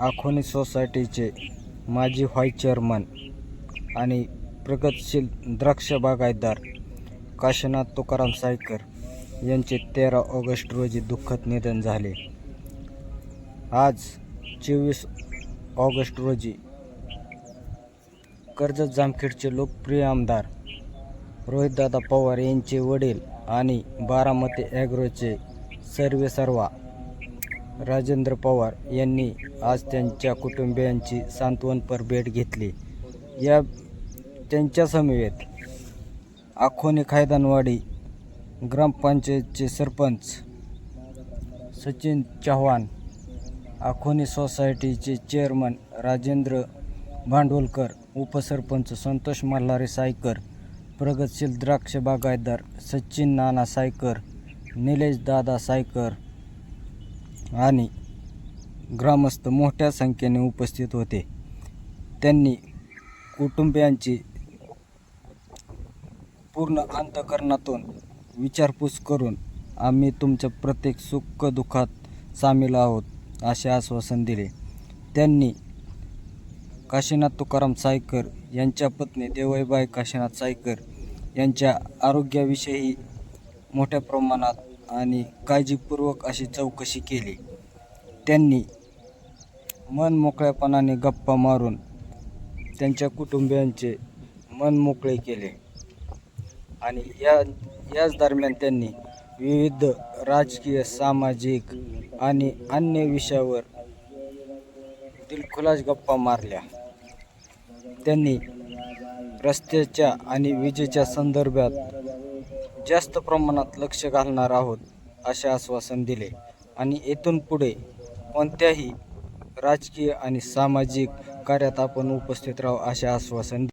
आखोनी सोसायटीचे माजी vice chairman आणि प्रगतशील द्राक्ष बागायतदार काशीनाथ तुकाराम सायकर यांचे तेरा ऑगस्ट रोजी दुःखद निधन झाले. आज चोवीस ऑगस्ट रोजी कर्जत जामखेडचे लोकप्रिय आमदार रोहितदादा पवार यांचे वडील आणि बारामती ॲग्रोचे सर्वेसर्वा राजेंद्र पवार यांनी आज त्यांच्या कुटुंबियांची सांत्वनपर भेट घेतली. या त्यांच्या समवेत आखोनी खायदानवाडी ग्रामपंचायतचे सरपंच सचिन चव्हाण आखोनी सोसायटीचे चेअरमन राजेंद्र भांडवलकर उपसरपंच संतोष मल्हारी सायकर प्रगतशील द्राक्ष बागायतदार सचिन नाना सायकर निलेश दादा सायकर आणि ग्रामस्थ मोठ्या संख्येने उपस्थित होते. त्यांनी कुटुंबियांची पूर्ण अंतकरणातून विचारपूस करून आम्ही तुमच्या प्रत्येक सुख दुःखात सामील आहोत असे आश्वासन दिले. त्यांनी काशीनाथ तुकाराम सायकर यांच्या पत्नी देवईबाई काशीनाथ सायकर यांच्या आरोग्याविषयी मोठ्या प्रमाणात आणि काळजीपूर्वक अशी चौकशी केली. त्यांनी मन मोकळ्यापणाने गप्पा मारून त्यांच्या कुटुंबियांचे मन मोकळे केले आणि या याच दरम्यान त्यांनी विविध राजकीय सामाजिक आणि अन्य विषयावर दिलखुलास गप्पा मारल्या. त्यांनी रस्त्याच्या आणि विजेच्या संदर्भात जास्त प्रमाणात लक्ष घालणार आहोत असे आश्वासन दिले. आणि येथून पुढे कोणत्याही राजकीय आणि सामाजिक कार्यात आपण उपस्थित राहू असे आश्वासन